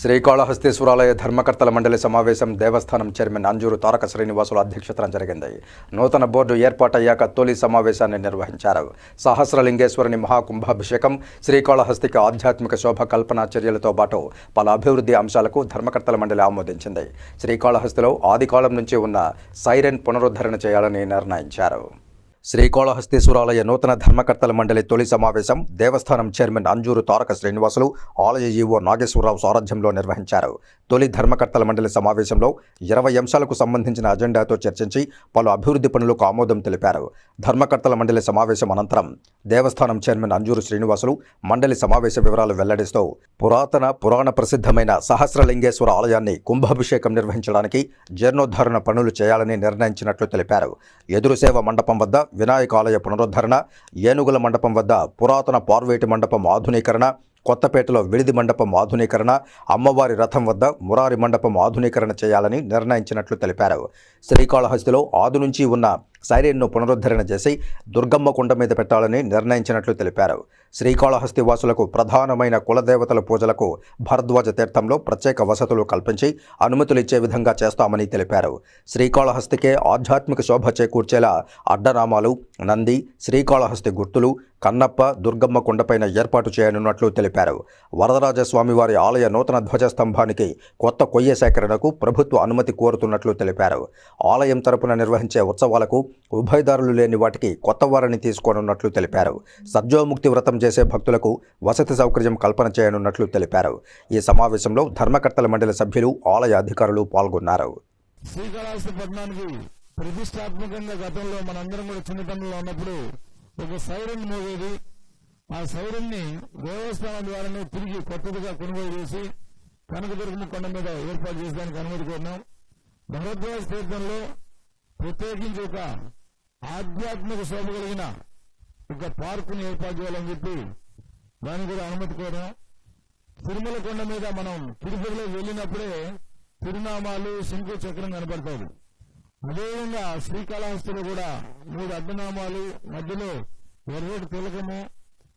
శ్రీకాళహస్తీశ్వరాలయ ధర్మకర్తల మండలి సమావేశం దేవస్థానం చైర్మన్ అంజూరు తారక శ్రీనివాసుల అధ్యక్షతన జరిగింది. నూతన బోర్డు ఏర్పాటయ్యాక తొలి సమావేశాన్ని నిర్వహించారు. సహస్రలింగేశ్వరుని మహాకుంభాభిషేకం శ్రీకాళహస్తికి ఆధ్యాత్మిక శోభ కల్పన చర్యలతో పాటు పలు అభివృద్ధి అంశాలకు ధర్మకర్తల మండలి ఆమోదించింది. శ్రీకాళహస్తిలో ఆదికాలం నుంచి ఉన్న సైరన్ పునరుద్ధరణ చేయాలని నిర్ణయించారు. శ్రీకాళహస్తీశ్వరాలయ నూతన ధర్మకర్తల మండలి తొలి సమావేశం దేవస్థానం చైర్మన్ అంజూరు తారక శ్రీనివాసులు ఆలయ ఈవో నాగేశ్వరరావు సారథ్యంలో నిర్వహించారు. తొలి ధర్మకర్తల మండలి సమావేశంలో ఇరవై అంశాలకు సంబంధించిన అజెండాతో చర్చించి పలు అభివృద్ధి పనులకు ఆమోదం తెలిపారు. ధర్మకర్తల మండలి సమావేశం అనంతరం దేవస్థానం చైర్మన్ అంజూరు శ్రీనివాసులు మండలి సమావేశ వివరాలు వెల్లడిస్తూ పురాతన పురాణ ప్రసిద్ధమైన సహస్రలింగేశ్వర ఆలయాన్ని కుంభాభిషేకం నిర్వహించడానికి జీర్ణోద్ధరణ పనులు చేయాలని నిర్ణయించినట్లు తెలిపారు. ఎదురుసేవ మండపం వద్ద వినాయక ఆలయ పునరుద్ధరణ ఏనుగుల మండపం వద్ద పురాతన పార్వేటి మండపం ఆధునీకరణ కొత్తపేటలో విడిది మండపం ఆధునీకరణ అమ్మవారి రథం వద్ద మురారి మండపం ఆధునీకరణ చేయాలని నిర్ణయించినట్లు తెలిపారు. శ్రీకాళహస్తిలో ఆదు నుంచి ఉన్న సైరన్ను పునరుద్ధరణ చేసి దుర్గమ్మ కుండ మీద పెట్టాలని నిర్ణయించినట్లు తెలిపారు. శ్రీకాళహస్తి వాసులకు ప్రధానమైన కులదేవతల పూజలకు భరద్వాజ తీర్థంలో ప్రత్యేక వసతులు కల్పించి అనుమతులు ఇచ్చే విధంగా చేస్తామని తెలిపారు. శ్రీకాళహస్తికే ఆధ్యాత్మిక శోభ చేకూర్చేలా అడ్డనామాలు నంది శ్రీకాళహస్తి గుర్తులు కన్నప్ప దుర్గమ్మ కొండపైన ఏర్పాటు చేయనున్నట్లు తెలిపారు. వరదరాజస్వామి వారి ఆలయ నూతన ధ్వజస్తంభానికి కొత్త కొయ్య సేకరణకు ప్రభుత్వ అనుమతి కోరుతున్నట్లు తెలిపారు. ఆలయం తరపున నిర్వహించే ఉత్సవాలకు ఉభయదారులు లేని వాటికి కొత్త వారిని తీసుకోనున్నట్లు తెలిపారు. సర్జోముక్తి వ్రతం చేసే భక్తులకు వసతి సౌకర్యం కల్పన చేయనున్నట్లు తెలిపారు. ఈ సమావేశంలో ధర్మకర్తల మండలి సభ్యులు ఆలయ అధికారులు పాల్గొన్నారు. శ్రీకాళహస్తి ప్రతిష్టాత్మకంగా గతంలో మనందరం కూడా చిన్నతనంలో ఉన్నప్పుడు ఒక సైరన్ మోగేది. ఆ సైరన్ దేవస్థానం ద్వారానే తిరిగి కొత్తదిగా కొనుగోలు చేసి కనకదుర్గమ్మ కొండ మీద ఏర్పాటు చేసేదానికి అనుమతి కోరినాం. భరద్వాజ తీర్థంలో ప్రత్యేకించి ఒక ఆధ్యాత్మిక శోభ కలిగిన ఒక పార్కుని ఏర్పాటు చేయాలని చెప్పి దాన్ని కూడా అనుమతి కోరాం. తిరుమల కొండ మీద మనం తిరుపతిలో వెళ్ళినప్పుడే తిరునామాలు శంకు చక్రం కనపడతాయి. అదేవిధంగా శ్రీకాళహస్తిలో కూడా మూడు అడ్డనామాలు మధ్యలో ఎర్రటి తిలకము